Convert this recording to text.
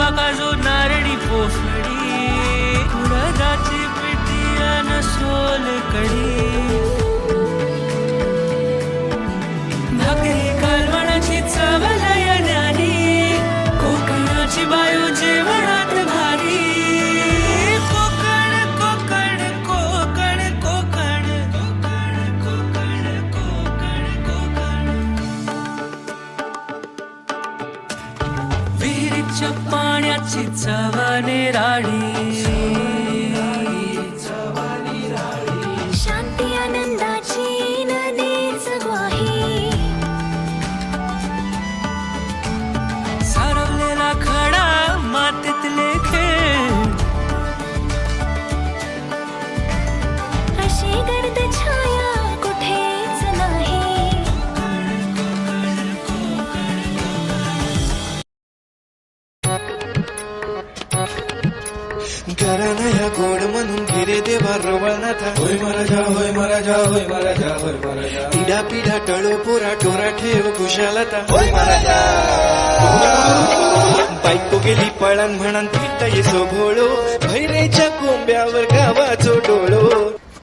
बाका जो नारळी पोसडी उडदाची पिटी अन सोल कडी भाकरी कालवणाची चवलय नानी कोकणाची बायू पाण्याची चव निराळी करा ह्या गोड म्हणून घेरे देवा रोवळ नाथा होय मरा जा होय मरा जा होय मरा जा होय मरा पिढा पिढा टळो पोरा टोरा ठेव खुशालता. होय मरा जा बायको गेली पळण म्हणून फिरता येसो भोळो भैरेच्या कोंब्यावर गावा